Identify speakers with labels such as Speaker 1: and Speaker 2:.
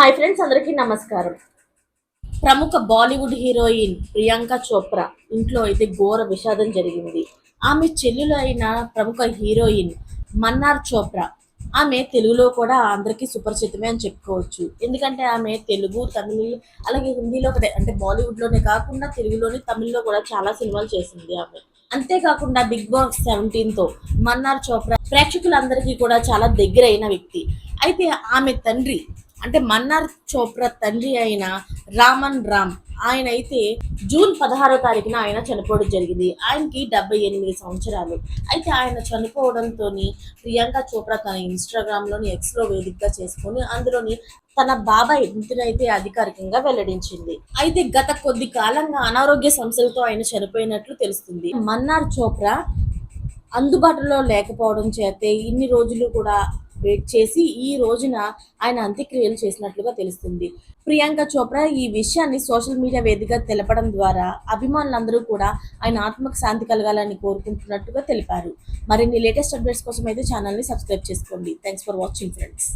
Speaker 1: Hi friends అందరికీ నమస్కారం. ప్రముఖ బాలీవుడ్ హీరోయిన్ ప్రియాంక చోప్రా ఇంట్లో అయితే ఘోర విషాదం జరిగింది. ఆమె చెల్లెలు అయిన ప్రముఖ హీరోయిన్ మన్నార్ చోప్రా. ఆమె తెలుగులో కూడా అందరికీ సుపరిచితమే అని చెప్పుకోవచ్చు. ఎందుకంటే ఆమె తెలుగు తమిళ అలాగే హిందీలో ఒకటే అంటే బాలీవుడ్లోనే కాకుండా తెలుగులోని తమిళ్ళో కూడా చాలా సినిమాలు చేసింది ఆమె. అంతేకాకుండా బిగ్ బాస్ సెవెంటీన్తో మన్నార్ చోప్రా ప్రేక్షకులందరికీ కూడా చాలా దగ్గరైన వ్యక్తి. అయితే ఆమె తండ్రి అంటే మన్నార్ చోప్రా తండ్రి అయిన రామన్ రామ్ ఆయన అయితే జూన్ పదహారో తారీఖున ఆయన చనిపోవడం జరిగింది. ఆయనకి డెబ్బై ఎనిమిది సంవత్సరాలు. అయితే ఆయన చనిపోవడంతో ప్రియాంక చోప్రా తన ఇన్స్టాగ్రామ్లోని ఎక్స్లో వేదికగా చేసుకొని అందులోని తన బాబాయ్ ఇంటినైతే అధికారికంగా వెల్లడించింది. అయితే గత కొద్ది కాలంగా అనారోగ్య సమస్యలతో ఆయన చనిపోయినట్లు తెలుస్తుంది. మన్నార్ చోప్రా అందుబాటులో లేకపోవడం చేతే ఇన్ని రోజులు కూడా వెయిట్ చేసి ఈ రోజున ఆయన అంత్యక్రియలు చేసినట్లుగా తెలుస్తుంది. ప్రియాంక చోప్రా ఈ విషయాన్ని సోషల్ మీడియా వేదికగా తెలపడం ద్వారా అభిమానులందరూ కూడా ఆయన ఆత్మకు శాంతి కలగాలని కోరుకుంటున్నట్టుగా తెలిపారు. మరిన్ని లేటెస్ట్ అప్డేట్స్ కోసం అయితే ఛానల్ని సబ్స్క్రైబ్ చేసుకోండి. Thanks for watching friends